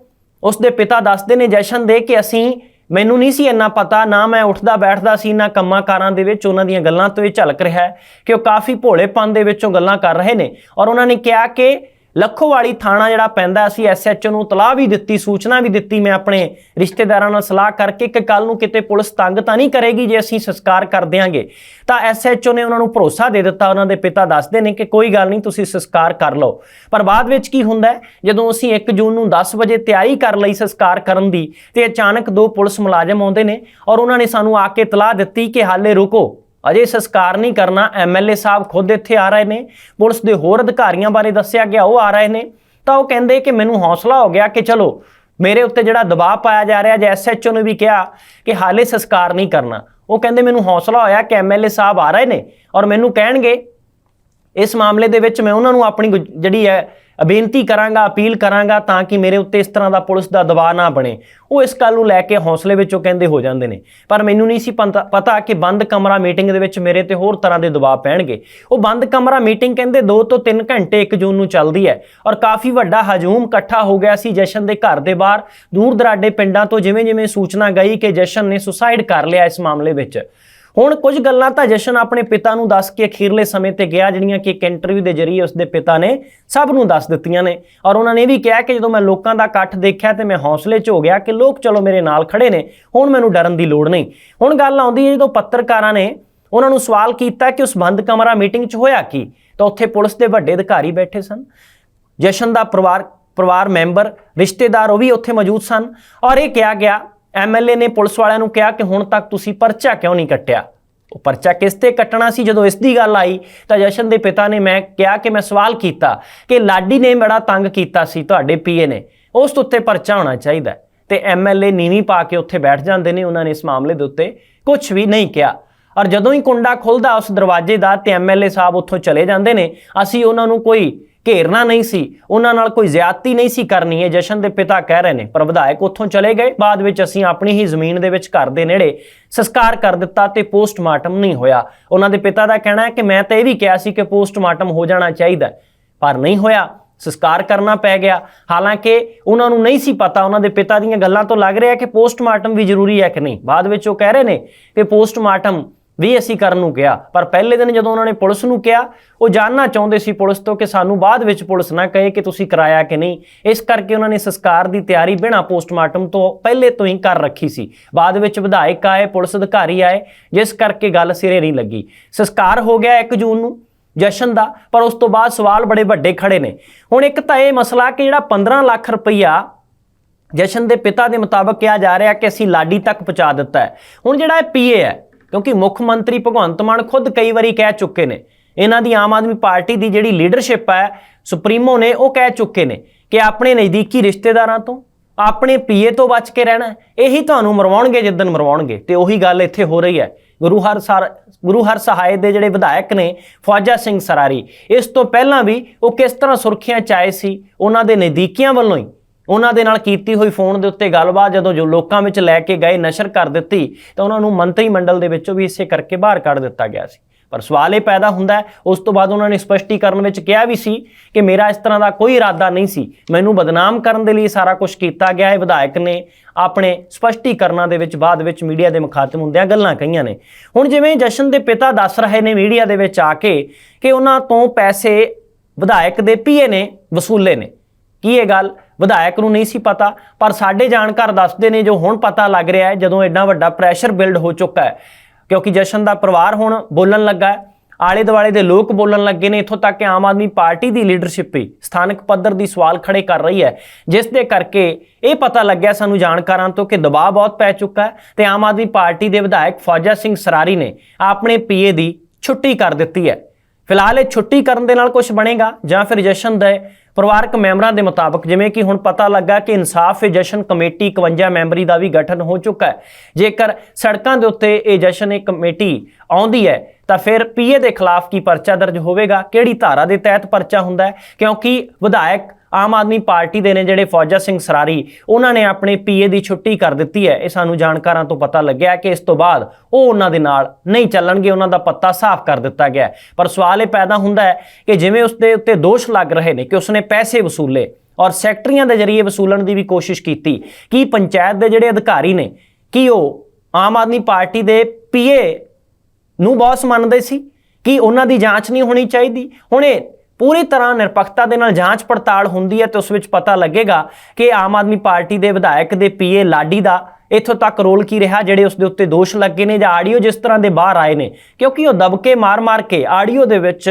ਉਸਦੇ ਪਿਤਾ ਦੱਸਦੇ ਨੇ ਜਸ਼ਨ ਦੇ ਕਿ ਅਸੀਂ, ਮੈਨੂੰ ਨਹੀਂ ਸੀ ਇੰਨਾ ਪਤਾ, ਨਾ ਮੈਂ ਉੱਠਦਾ ਬੈਠਦਾ ਸੀ, ਨਾ ਕੰਮਾਂ ਕਾਰਾਂ ਦੇ ਵਿੱਚ ਉਹਨਾਂ ਦੀਆਂ ਗੱਲਾਂ ਤੋਂ ਇਹ ਝਲਕ ਰਿਹਾ ਕਿ ਉਹ ਕਾਫੀ ਭੋਲੇਪਨ ਦੇ ਵਿੱਚੋਂ ਗੱਲਾਂ ਕਰ ਰਹੇ ਨੇ। ਔਰ ਉਹਨਾਂ ਨੇ ਕਿਹਾ ਕਿ ਲੱਖੋਵਾਲੀ ਥਾਣਾ ਜਿਹੜਾ ਪੈਂਦਾ ਅਸੀਂ ਐਸਐਚਓ ਨੂੰ ਤਲਾਹ ਵੀ ਦਿੱਤੀ, ਸੂਚਨਾ ਵੀ ਦਿੱਤੀ, ਮੈਂ ਆਪਣੇ ਰਿਸ਼ਤੇਦਾਰਾਂ ਨਾਲ ਸਲਾਹ ਕਰਕੇ ਕਿ ਕੱਲ ਨੂੰ ਕਿਤੇ ਪੁਲਿਸ ਤੰਗ ਤਾਂ ਨਹੀਂ ਕਰੇਗੀ ਜੇ ਅਸੀਂ ਸੰਸਕਾਰ ਕਰ ਦਿਆਂਗੇ। ਤਾਂ ਐਸਐਚਓ ਨੇ ਉਹਨਾਂ ਨੂੰ ਭਰੋਸਾ ਦੇ ਦਿੱਤਾ, ਉਹਨਾਂ ਦੇ ਪਿਤਾ ਦੱਸਦੇ ਨੇ ਕਿ ਕੋਈ ਗੱਲ ਨਹੀਂ, ਤੁਸੀਂ ਸੰਸਕਾਰ ਕਰ ਲਓ। ਪਰ ਬਾਅਦ ਵਿੱਚ ਕੀ ਹੁੰਦਾ ਜਦੋਂ ਅਸੀਂ 1 ਜੂਨ ਨੂੰ 10 ਵਜੇ ਤਿਆਰੀ ਕਰ ਲਈ ਸੰਸਕਾਰ ਕਰਨ ਦੀ, ਤੇ ਅਚਾਨਕ ਦੋ ਪੁਲਿਸ ਮੁਲਾਜ਼ਮ ਆਉਂਦੇ ਨੇ ਔਰ ਉਹਨਾਂ ਨੇ ਸਾਨੂੰ ਆ ਕੇ ਤਲਾਹ ਦਿੱਤੀ ਕਿ ਹਾਲੇ ਰੁਕੋ। ਅਜੇ ਸੰਸਕਾਰ ਨਹੀਂ ਕਰਨਾ ਐਮਐਲਏ ਸਾਹਿਬ ਖੁਦ ਇੱਥੇ ਆ ਰਹੇ ਨੇ, ਪੁਲਿਸ ਦੇ ਹੋਰ ਅਧਿਕਾਰੀਆਂ ਬਾਰੇ ਦੱਸਿਆ ਗਿਆ, ਉਹ ਆ ਰਹੇ ਨੇ। ਤਾਂ ਉਹ ਕਹਿੰਦੇ ਕਿ ਮੈਨੂੰ ਹੌਸਲਾ ਹੋ ਗਿਆ ਕਿ ਚਲੋ, ਮੇਰੇ ਉੱਤੇ ਜਿਹੜਾ ਦਬਾਅ ਪਾਇਆ ਜਾ ਰਿਹਾ, ਜੇ ਐਸਐਚਓ ਨੇ ਵੀ ਕਿਹਾ ਕਿ ਹਾਲੇ ਸੰਸਕਾਰ ਨਹੀਂ ਕਰਨਾ। ਉਹ ਕਹਿੰਦੇ ਮੈਨੂੰ ਹੌਸਲਾ ਹੋਇਆ ਕਿ ਐਮਐਲਏ ਸਾਹਿਬ ਆ ਰਹੇ ਨੇ ਔਰ ਮੈਨੂੰ ਕਹਿਣਗੇ, ਇਸ ਮਾਮਲੇ ਦੇ ਵਿੱਚ ਮੈਂ ਉਹਨਾਂ ਨੂੰ ਆਪਣੀ ਗੁ- ਜਿਹੜੀ ਹੈ ਬੇਨਤੀ ਕਰਾਂਗਾ, ਅਪੀਲ ਕਰਾਂਗਾ ਤਾਂ ਕਿ ਮੇਰੇ ਉੱਤੇ ਇਸ ਤਰ੍ਹਾਂ ਦਾ ਪੁਲਿਸ ਦਾ ਦਬਾਅ ਨਾ ਬਣੇ। ਉਹ ਇਸ ਗੱਲ ਨੂੰ ਲੈ ਕੇ ਹੌਸਲੇ ਵਿੱਚੋਂ ਕਹਿੰਦੇ ਹੋ ਜਾਂਦੇ ਨੇ। ਪਰ ਮੈਨੂੰ ਨਹੀਂ ਸੀ ਪੰਤਾ- ਪਤਾ ਕਿ ਬੰਦ ਕਮਰਾ ਮੀਟਿੰਗ ਦੇ ਵਿੱਚ ਮੇਰੇ ਤੇ ਹੋਰ ਤਰ੍ਹਾਂ ਦੇ ਦਬਾਅ ਪੈਣਗੇ। ਉਹ ਬੰਦ ਕਮਰਾ ਮੀਟਿੰਗ ਕਹਿੰਦੇ 2 ਤੋਂ 3 ਘੰਟੇ 1 ਜੂਨ ਨੂੰ ਚੱਲਦੀ ਹੈ ਔਰ ਕਾਫੀ ਵੱਡਾ ਹਜੂਮ ਇਕੱਠਾ ਹੋ ਗਿਆ ਸੀ ਜਸ਼ਨ ਦੇ ਘਰ ਦੇ ਬਾਹਰ। ਦੂਰ ਦਰਾਡੇ ਪਿੰਡਾਂ ਤੋਂ ਜਿਵੇਂ ਜਿਵੇਂ ਸੂਚਨਾ ਗਈ ਕਿ ਜਸ਼ਨ ਨੇ ਸੁਸਾਈਡ ਕਰ ਲਿਆ ਇਸ ਮਾਮਲੇ ਵਿੱਚ। ਹੁਣ ਕੁਝ ਗੱਲਾਂ ਤਾਂ ਜਸ਼ਨ ਆਪਣੇ ਪਿਤਾ ਨੂੰ ਦੱਸ ਕੇ ਅਖੀਰਲੇ ਸਮੇਂ ਤੇ ਗਿਆ, ਜਿਹੜੀਆਂ ਕਿ ਇੱਕ ਇੰਟਰਵਿਊ ਦੇ ਜ਼ਰੀਏ ਉਸਦੇ ਪਿਤਾ ਨੇ ਸਭ ਨੂੰ ਦੱਸ ਦਿੱਤੀਆਂ ਨੇ। ਔਰ ਉਹਨਾਂ ਨੇ ਇਹ ਵੀ ਕਿਹਾ ਕਿ ਜਦੋਂ ਮੈਂ ਲੋਕਾਂ ਦਾ ਇਕੱਠ ਦੇਖਿਆ ਤੇ ਮੈਂ ਹੌਸਲੇ 'ਚ ਹੋ ਗਿਆ ਕਿ ਲੋਕ ਚਲੋ ਮੇਰੇ ਨਾਲ ਖੜੇ ਨੇ, ਹੁਣ ਮੈਨੂੰ ਡਰਨ ਦੀ ਲੋੜ ਨਹੀਂ। ਹੁਣ ਗੱਲ ਆਉਂਦੀ ਹੈ ਜਦੋਂ ਪੱਤਰਕਾਰਾਂ ਨੇ ਉਹਨਾਂ ਨੂੰ ਸਵਾਲ ਕੀਤਾ ਕਿ ਉਸ ਬੰਦ ਕਮਰਾ ਮੀਟਿੰਗ 'ਚ ਹੋਇਆ ਕੀ, ਤਾਂ ਉੱਥੇ ਪੁਲਿਸ ਦੇ ਵੱਡੇ ਅਧਿਕਾਰੀ ਬੈਠੇ ਸਨ। ਜਸ਼ਨ ਦਾ ਪਰਿਵਾਰ ਪਰਿਵਾਰ ਮੈਂਬਰ, ਰਿਸ਼ਤੇਦਾਰ ਉਹ ਵੀ ਉੱਥੇ ਮੌਜੂਦ ਸਨ। ਔਰ ਇਹ ਕਿਹਾ ਗਿਆ ਐਮਐਲਏ ਨੇ ਪੁਲਿਸ ਵਾਲਿਆਂ ਨੂੰ ਕਿਹਾ ਕਿ ਹੁਣ ਤੱਕ ਤੁਸੀਂ ਪਰਚਾ ਕਿਉਂ ਨਹੀਂ ਕੱਟਿਆ? ਉਹ ਪਰਚਾ ਕਿਸ ਤੇ ਕੱਟਣਾ ਸੀ? ਜਦੋਂ ਇਸ ਦੀ ਗੱਲ ਆਈ ਤਾਂ ਜਸ਼ਨ ਦੇ ਪਿਤਾ ਨੇ ਮੈਂ ਕਿਹਾ ਕਿ ਮੈਂ ਸਵਾਲ ਕੀਤਾ ਕਿ ਲਾਡੀ ਨੇ ਬੜਾ ਤੰਗ ਕੀਤਾ ਸੀ ਤੁਹਾਡੇ ਪੀਏ ਨੇ। ਉਸ ਉੱਤੇ ਪਰਚਾ ਹੋਣਾ ਚਾਹੀਦਾ ਹੈ। ਤੇ ਐਮਐਲਏ ਨੀਵੀਂ ਪਾ ਕੇ ਉੱਥੇ ਬੈਠ ਜਾਂਦੇ ਨੇ। ਉਹਨਾਂ ਨੇ ਇਸ ਮਾਮਲੇ ਦੇ ਉੱਤੇ ਕੁਝ ਵੀ ਨਹੀਂ ਕਿਹਾ। ਔਰ ਜਦੋਂ ਹੀ ਕੁੰਡਾ ਖੁੱਲਦਾ ਉਸ ਦਰਵਾਜ਼ੇ ਦਾ ਤੇ ਐਮਐਲਏ ਸਾਹਿਬ ਉੱਥੋਂ ਚਲੇ ਜਾਂਦੇ ਨੇ, ਅਸੀਂ ਉਹਨਾਂ ਨੂੰ ਕੋਈ ਘੇਰਨਾ ਨਹੀਂ ਸੀ। ਉਹਨਾਂ ਨਾਲ ਕੋਈ ਜ਼ਿਆਦਤੀ ਨਹੀਂ ਸੀ ਕਰਨੀ ਹੈ ਜਸ਼ਨ ਦੇ ਪਿਤਾ ਕਹਿ ਰਹੇ ਨੇ। ਪਰ ਵਿਧਾਇਕ ਉੱਥੋਂ ਚਲੇ ਗਏ। ਬਾਅਦ ਵਿੱਚ ਅਸੀਂ ਆਪਣੀ ਹੀ ਜ਼ਮੀਨ ਦੇ ਵਿੱਚ ਘਰ ਦੇ ਨੇੜੇ ਸੰਸਕਾਰ ਕਰ ਦਿੱਤਾ ਤੇ ਪੋਸਟਮਾਰਟਮ ਨਹੀਂ ਹੋਇਆ। ਉਹਨਾਂ ਦੇ ਪਿਤਾ ਦਾ ਕਹਿਣਾ ਹੈ ਕਿ ਮੈਂ ਤਾਂ ਇਹ ਵੀ ਕਿਹਾ ਸੀ ਕਿ ਪੋਸਟਮਾਰਟਮ ਹੋ ਜਾਣਾ ਚਾਹੀਦਾ ਪਰ ਨਹੀਂ ਹੋਇਆ। ਸੰਸਕਾਰ ਕਰਨਾ ਪੈ ਗਿਆ। ਹਾਲਾਂਕਿ ਉਹਨਾਂ ਨੂੰ ਨਹੀਂ ਸੀ ਪਤਾ, ਉਹਨਾਂ ਦੇ ਪਿਤਾ ਦੀਆਂ ਗੱਲਾਂ ਤੋਂ ਲੱਗ ਰਿਹਾ ਕਿ ਪੋਸਟਮਾਰਟਮ ਵੀ ਜ਼ਰੂਰੀ ਹੈ ਕਿ ਨਹੀਂ। ਬਾਅਦ ਵਿੱਚ ਉਹ ਕਹਿ ਰਹੇ ਨੇ ਕਿ ਪੋਸਟਮਾਰਟਮ ਵੀ ਅਸੀਂ ਕਰਨ ਨੂੰ ਕਿਹਾ। ਪਰ ਪਹਿਲੇ ਦਿਨ ਜਦੋਂ ਉਹਨਾਂ ਨੇ ਪੁਲਿਸ ਨੂੰ ਕਿਹਾ, ਉਹ ਜਾਣਨਾ ਚਾਹੁੰਦੇ ਸੀ ਪੁਲਿਸ ਤੋਂ ਕਿ ਸਾਨੂੰ ਬਾਅਦ ਵਿੱਚ ਪੁਲਿਸ ਨਾ ਕਹੇ ਕਿ ਤੁਸੀਂ ਕਰਾਇਆ ਕਿ ਨਹੀਂ। ਇਸ ਕਰਕੇ ਉਹਨਾਂ ਨੇ ਸੰਸਕਾਰ ਦੀ ਤਿਆਰੀ ਬਿਨਾਂ ਪੋਸਟਮਾਰਟਮ ਤੋਂ ਪਹਿਲੇ ਤੋਂ ਹੀ ਕਰ ਰੱਖੀ ਸੀ। ਬਾਅਦ ਵਿੱਚ ਵਿਧਾਇਕ ਆਏ, ਪੁਲਿਸ ਅਧਿਕਾਰੀ ਆਏ, ਜਿਸ ਕਰਕੇ ਗੱਲ ਸਿਰੇ ਨਹੀਂ ਲੱਗੀ। ਸੰਸਕਾਰ ਹੋ ਗਿਆ 1 ਜੂਨ ਨੂੰ, ਜਸ਼ਨ ਦਾ, ਪਰ ਉਸ ਤੋਂ ਬਾਅਦ ਸਵਾਲ ਬੜੇ ਵੱਡੇ ਖੜੇ ਨੇ। ਹੁਣ ਇੱਕ ਤਾਂ ਇਹ ਮਸਲਾ ਕਿ ਜਿਹੜਾ 15 ਲੱਖ ਰੁਪਈਆ ਜਸ਼ਨ ਦੇ ਪਿਤਾ ਦੇ ਮੁਤਾਬਕ ਕਿਹਾ ਜਾ ਰਿਹਾ ਕਿ ਅਸੀਂ ਲਾਡੀ ਤੱਕ ਪਹੁੰਚਾ ਦਿੱਤਾ ਹੈ। ਹੁਣ ਜਿਹੜਾ ਇਹ ਪੀਏ ਹੈ ਕਿਉਂਕਿ ਮੁੱਖ ਮੰਤਰੀ ਭਗਵੰਤ ਮਾਨ ਖੁਦ ਕਈ ਵਾਰੀ ਕਹਿ ਚੁੱਕੇ ਨੇ, ਇਹਨਾਂ ਦੀ ਆਮ ਆਦਮੀ ਪਾਰਟੀ ਦੀ ਜਿਹੜੀ ਲੀਡਰਸ਼ਿਪ ਹੈ, ਸੁਪਰੀਮੋ ਨੇ ਉਹ ਕਹਿ ਚੁੱਕੇ ਨੇ ਕਿ ਆਪਣੇ ਨਜ਼ਦੀਕੀ ਰਿਸ਼ਤੇਦਾਰਾਂ ਤੋਂ, ਆਪਣੇ ਪੀਏ ਤੋਂ ਬਚ ਕੇ ਰਹਿਣਾ ਇਹੀ ਤੁਹਾਨੂੰ ਮਰਵਾਉਣਗੇ ਜਿੱਦਨ ਮਰਵਾਉਣਗੇ, ਤੇ ਉਹੀ ਗੱਲ ਇੱਥੇ ਹੋ ਰਹੀ ਹੈ। ਗੁਰੂ ਹਰ ਸਰ, ਗੁਰੂ ਹਰ ਸਹਾਇ ਦੇ ਜਿਹੜੇ ਵਿਧਾਇਕ ਨੇ, ਫੌਜਾ ਸਿੰਘ ਸਰਾਰੀ, ਇਸ ਤੋਂ ਪਹਿਲਾਂ ਵੀ ਉਹ ਕਿਸ ਤਰ੍ਹਾਂ ਸੁਰਖੀਆਂ ਚ ਆਏ ਸੀ, ਉਹਨਾਂ ਦੇ ਨਜ਼ਦੀਕੀਆਂ ਵੱਲੋਂ ਹੀ ਉਹਨਾਂ ਦੇ ਨਾਲ ਕੀਤੀ ਹੋਈ ਫੋਨ ਦੇ ਉੱਤੇ ਗੱਲਬਾਤ ਜਦੋਂ ਜੋ ਲੋਕਾਂ ਵਿੱਚ ਲੈ ਕੇ ਗਏ, ਨਸ਼ਰ ਕਰ ਦਿੱਤੀ, ਤਾਂ ਉਹਨਾਂ ਨੂੰ ਮੰਤਰੀ ਮੰਡਲ ਦੇ ਵਿੱਚੋਂ ਵੀ ਇਸੇ ਕਰਕੇ ਬਾਹਰ ਕੱਢ ਦਿੱਤਾ ਗਿਆ ਸੀ। ਪਰ ਸਵਾਲ ਇਹ ਪੈਦਾ ਹੁੰਦਾ ਉਸ ਤੋਂ ਬਾਅਦ ਉਹਨਾਂ ਨੇ ਸਪਸ਼ਟੀਕਰਨ ਵਿੱਚ ਕਿਹਾ ਵੀ ਸੀ ਕਿ ਮੇਰਾ ਇਸ ਤਰ੍ਹਾਂ ਦਾ ਕੋਈ ਇਰਾਦਾ ਨਹੀਂ ਸੀ। ਮੈਨੂੰ ਬਦਨਾਮ ਕਰਨ ਦੇ ਲਈ ਸਾਰਾ ਕੁਝ ਕੀਤਾ ਗਿਆ ਹੈ, ਵਿਧਾਇਕ ਨੇ ਆਪਣੇ ਸਪਸ਼ਟੀਕਰਨਾਂ ਦੇ ਵਿੱਚ, ਬਾਅਦ ਵਿੱਚ ਮੀਡੀਆ ਦੇ ਮੁਖਾਤਮ ਹੁੰਦਿਆਂ ਗੱਲਾਂ ਕਹੀਆਂ ਨੇ। ਹੁਣ ਜਿਵੇਂ ਜਸ਼ਨ ਦੇ ਪਿਤਾ ਦੱਸ ਰਹੇ ਨੇ ਮੀਡੀਆ ਦੇ ਵਿੱਚ ਆ ਕੇ ਕਿ ਉਹਨਾਂ ਤੋਂ ਪੈਸੇ ਵਿਧਾਇਕ ਦੇ ਪੀਏ ਨੇ, ਵਸੂਲੇ ਨੇ। ਕੀ ਇਹ ਗੱਲ? ਵਿਧਾਇਕ ਨੂੰ ਨਹੀਂ ਸੀ ਪਤਾ, ਪਰ ਸਾਡੇ ਜਾਣਕਾਰ ਦੱਸਦੇ ਨੇ ਜੋ ਹੁਣ ਪਤਾ ਲੱਗ ਰਿਹਾ ਹੈ, ਜਦੋਂ ਐਡਾ ਵੱਡਾ ਪ੍ਰੈਸ਼ਰ ਬਿਲਡ ਹੋ ਚੁੱਕਾ ਹੈ। ਕਿਉਂਕਿ ਜਸ਼ਨ ਦਾ ਪਰਿਵਾਰ ਹੁਣ ਬੋਲਣ ਲੱਗਾ ਹੈ ਆਲੇ ਦੁਆਲੇ ਦੇ ਲੋਕ ਬੋਲਣ ਲੱਗੇ ਨੇ, ਇੱਥੋਂ ਤੱਕ ਕਿ ਆਮ ਆਦਮੀ ਪਾਰਟੀ ਦੀ ਲੀਡਰਸ਼ਿਪ ਵੀ ਸਥਾਨਕ ਪੱਧਰ ਦੀ ਸਵਾਲ ਖੜੇ ਕਰ ਰਹੀ ਹੈ। ਜਿਸ ਦੇ ਕਰਕੇ ਇਹ ਪਤਾ ਲੱਗਿਆ ਸਾਨੂੰ ਜਾਣਕਾਰਾਂ ਤੋਂ ਕਿ ਦਬਾਅ ਬਹੁਤ ਪੈ ਚੁੱਕਾ ਹੈ ਤੇ ਆਮ ਆਦਮੀ ਪਾਰਟੀ ਦੇ ਵਿਧਾਇਕ ਫੌਜਾ ਸਿੰਘ ਸਰਾਰੀ ਨੇ ਆਪਣੇ ਪੀਏ ਦੀ ਛੁੱਟੀ ਕਰ ਦਿੱਤੀ ਹੈ। ਫਿਲਹਾਲ ਇਹ ਛੁੱਟੀ ਕਰਨ ਦੇ ਨਾਲ ਕੁਝ ਬਣੇਗਾ ਜਾਂ ਫਿਰ ਜਸ਼ਨ ਦੇ ਪਰਿਵਾਰਕ ਮੈਂਬਰਾਂ ਦੇ ਮੁਤਾਬਕ ਜਿਵੇਂ ਕਿ ਹੁਣ ਪਤਾ ਲੱਗਾ ਕਿ ਇਨਸਾਫ ਜਸ਼ਨ ਕਮੇਟੀ 51 ਮੈਂਬਰੀ ਦਾ ਵੀ ਗਠਨ ਹੋ ਚੁੱਕਾ ਹੈ। ਜੇਕਰ ਸੜਕਾਂ ਦੇ ਉੱਤੇ ਇਹ ਜਸ਼ਨ ਇਹ ਕਮੇਟੀ ਆਉਂਦੀ ਹੈ, ਤਾਂ ਫਿਰ ਪੀਏ ਦੇ ਖਿਲਾਫ ਕੀ ਪਰਚਾ ਦਰਜ ਹੋਵੇਗਾ? ਕਿਹੜੀ ਧਾਰਾ ਦੇ ਤਹਿਤ ਪਰਚਾ ਹੁੰਦਾ ਹੈ? ਕਿਉਂਕਿ ਵਿਧਾਇਕ ਆਮ ਆਦਮੀ ਪਾਰਟੀ ਦੇ ਨੇ ਜਿਹੜੇ ਫੌਜਾ ਸਿੰਘ ਸਰਾਰੀ, ਉਹਨਾਂ ਨੇ ਆਪਣੇ ਪੀਏ ਦੀ ਛੁੱਟੀ ਕਰ ਦਿੱਤੀ ਹੈ। ਇਹ ਸਾਨੂੰ ਜਾਣਕਾਰਾਂ ਤੋਂ ਪਤਾ ਲੱਗਿਆ ਕਿ ਇਸ ਤੋਂ ਬਾਅਦ ਉਹ ਉਹਨਾਂ ਦੇ ਨਾਲ ਨਹੀਂ ਚੱਲਣਗੇ, ਉਹਨਾਂ ਦਾ ਪੱਤਾ ਸਾਫ਼ ਕਰ ਦਿੱਤਾ ਗਿਆ ਪਰ ਸਵਾਲ ਇਹ ਪੈਦਾ ਹੁੰਦਾ ਹੈ ਕਿ ਜਿਵੇਂ ਉਸ ਦੇ ਉੱਤੇ ਦੋਸ਼ ਲੱਗ ਰਹੇ ਨੇ ਕਿ ਉਸਨੇ ਪੈਸੇ ਵਸੂਲੇ ਔਰ ਸੈਕਟਰੀਆਂ ਦੇ ਜ਼ਰੀਏ ਵਸੂਲਣ ਦੀ ਵੀ ਕੋਸ਼ਿਸ਼ ਕੀਤੀ, ਕੀ ਪੰਚਾਇਤ ਦੇ ਜਿਹੜੇ ਅਧਿਕਾਰੀ ਨੇ, ਕੀ ਉਹ ਆਮ ਆਦਮੀ ਪਾਰਟੀ ਦੇ ਪੀਏ ਨੂੰ ਬੌਸ ਮੰਨਦੇ ਸੀ? ਕਿ ਉਹਨਾਂ ਦੀ ਜਾਂਚ ਨਹੀਂ ਹੋਣੀ ਚਾਹੀਦੀ? ਹੁਣ ਇਹ ਪੂਰੀ ਤਰ੍ਹਾਂ ਨਿਰਪੱਖਤਾ ਦੇ ਨਾਲ ਜਾਂਚ ਪੜਤਾਲ ਹੁੰਦੀ ਹੈ ਤੇ ਉਸ ਵਿੱਚ ਪਤਾ ਲੱਗੇਗਾ ਕਿ ਆਮ ਆਦਮੀ ਪਾਰਟੀ ਦੇ ਵਿਧਾਇਕ ਦੇ ਪੀਏ ਲਾਡੀ ਦਾ ਇੱਥੋਂ ਤੱਕ ਰੋਲ ਕੀ ਰਿਹਾ, ਜਿਹੜੇ ਉਸ ਦੇ ਉੱਤੇ ਦੋਸ਼ ਲੱਗੇ ਨੇ ਜਾਂ ਆਡੀਓ ਜਿਸ ਤਰ੍ਹਾਂ ਦੇ ਬਾਹਰ ਆਏ ਨੇ। ਕਿਉਂਕਿ ਉਹ ਦਬਕੇ ਮਾਰ-ਮਾਰ ਕੇ ਆਡੀਓ ਦੇ ਵਿੱਚ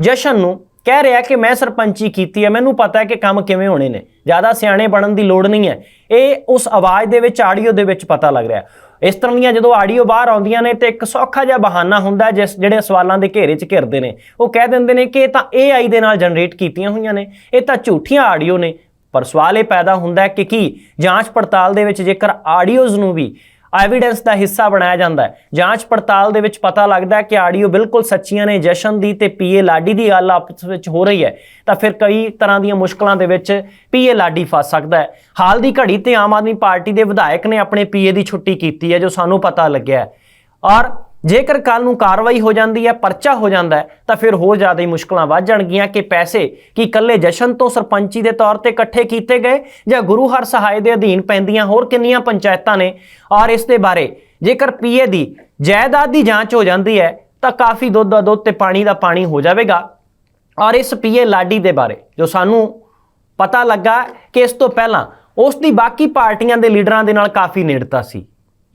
ਜਸ਼ਨ ਨੂੰ ਕਹਿ ਰਿਹਾ ਕਿ ਮੈਂ ਸਰਪੰਚੀ ਕੀਤੀ ਹੈ, ਮੈਨੂੰ ਪਤਾ ਹੈ ਕਿ ਕੰਮ ਕਿਵੇਂ ਹੋਣੇ ਨੇ। ਜ਼ਿਆਦਾ ਸਿਆਣੇ ਬਣਨ ਦੀ ਲੋੜ ਨਹੀਂ ਹੈ। ਇਹ ਉਸ ਆਵਾਜ਼ ਦੇ ਵਿੱਚ, ਆਡੀਓ ਦੇ ਵਿੱਚ ਪਤਾ ਲੱਗ ਰਿਹਾ। ਇਸ ਤਰ੍ਹਾਂ ਦੀਆਂ ਜਦੋਂ ਆਡੀਓ ਬਾਹਰ ਆਉਂਦੀਆਂ ਨੇ ਤੇ ਇੱਕ ਸੌਖਾ ਜਿਹਾ ਬਹਾਨਾ ਹੁੰਦਾ ਜਿਸ ਜਿਹੜੇ ਸਵਾਲਾਂ ਦੇ ਘੇਰੇ 'ਚ ਘਿਰਦੇ ਨੇ, ਉਹ ਕਹਿ ਦਿੰਦੇ ਨੇ ਕਿ ਇਹ ਤਾਂ AI ਦੇ ਨਾਲ ਜਨਰੇਟ ਕੀਤੀਆਂ ਹੋਈਆਂ ਨੇ। ਇਹ ਤਾਂ ਝੂਠੀਆਂ ਆਡੀਓ ਨੇ। ਪਰ ਸਵਾਲ ਇਹ ਪੈਦਾ ਹੁੰਦਾ ਹੈ ਕਿ ਕੀ ਜਾਂਚ ਪੜਤਾਲ ਦੇ ਵਿੱਚ ਜੇਕਰ ਆਡੀਓਜ਼ ਨੂੰ ਵੀ ਐਵੀਡੈਂਸ ਦਾ ਹਿੱਸਾ ਬਣਾਇਆ ਜਾਂਦਾ ਹੈ। ਜਾਂਚ ਪੜਤਾਲ ਦੇ ਵਿੱਚ ਪਤਾ ਲੱਗਦਾ ਹੈ ਕਿ ਆਡੀਓ ਬਿਲਕੁਲ ਸੱਚੀਆਂ ਨੇ, ਜਸ਼ਨ ਦੀ ਤੇ ਪੀਏ ਲਾਡੀ ਦੀ ਗੱਲ ਆਪਸ ਵਿੱਚ ਹੋ ਰਹੀ ਹੈ। ਤਾਂ ਫਿਰ ਕਈ ਤਰ੍ਹਾਂ ਦੀਆਂ ਮੁਸ਼ਕਲਾਂ ਦੇ ਵਿੱਚ ਪੀਏ ਲਾਡੀ ਫਸ ਸਕਦਾ ਹੈ। ਹਾਲ ਦੀ ਘੜੀ ਤੇ ਆਮ ਆਦਮੀ ਪਾਰਟੀ ਦੇ ਵਿਧਾਇਕ ਨੇ ਆਪਣੇ ਪੀਏ ਦੀ ਛੁੱਟੀ ਕੀਤੀ ਹੈ, ਜੋ ਸਾਨੂੰ ਪਤਾ ਲੱਗਿਆ ਔਰ ਜੇਕਰ ਕੱਲ ਨੂੰ ਕਾਰਵਾਈ ਹੋ ਜਾਂਦੀ ਹੈ, ਪਰਚਾ ਹੋ ਜਾਂਦਾ ਹੈ, ਤਾਂ ਫਿਰ ਹੋਰ ਜ਼ਿਆਦਾ ਹੀ ਮੁਸ਼ਕਲਾਂ ਵੱਧ ਜਾਣਗੀਆਂ ਕਿ ਪੈਸੇ ਕੀ ਇਕੱਲੇ ਜਸ਼ਨ ਤੋਂ ਸਰਪੰਚੀ ਦੇ ਤੌਰ ਤੇ ਇਕੱਠੇ ਕੀਤੇ ਗਏ ਜਾਂ ਗੁਰੂ ਹਰ ਸਹਾਇ ਦੇ ਅਧੀਨ ਪੈਂਦੀਆਂ ਹੋਰ ਕਿੰਨੀਆਂ ਪੰਚਾਇਤਾਂ ਨੇ? ਔਰ ਇਸ ਦੇ ਬਾਰੇ ਜੇਕਰ ਪੀਏ ਦੀ ਜਾਇਦਾਦ ਦੀ ਜਾਂਚ ਹੋ ਜਾਂਦੀ ਹੈ, ਤਾਂ ਕਾਫੀ ਦੁੱਧ ਦਾ ਦੁੱਧ ਤੇ ਪਾਣੀ ਦਾ ਪਾਣੀ ਹੋ ਜਾਵੇਗਾ। ਔਰ ਇਸ ਪੀਏ ਲਾਡੀ ਦੇ ਬਾਰੇ ਜੋ ਸਾਨੂੰ ਪਤਾ ਲੱਗਾ ਕਿ ਇਸ ਤੋਂ ਪਹਿਲਾਂ ਉਸ ਦੀ ਬਾਕੀ ਪਾਰਟੀਆਂ ਦੇ ਲੀਡਰਾਂ ਦੇ ਨਾਲ ਕਾਫੀ ਨੇੜਤਾ ਸੀ।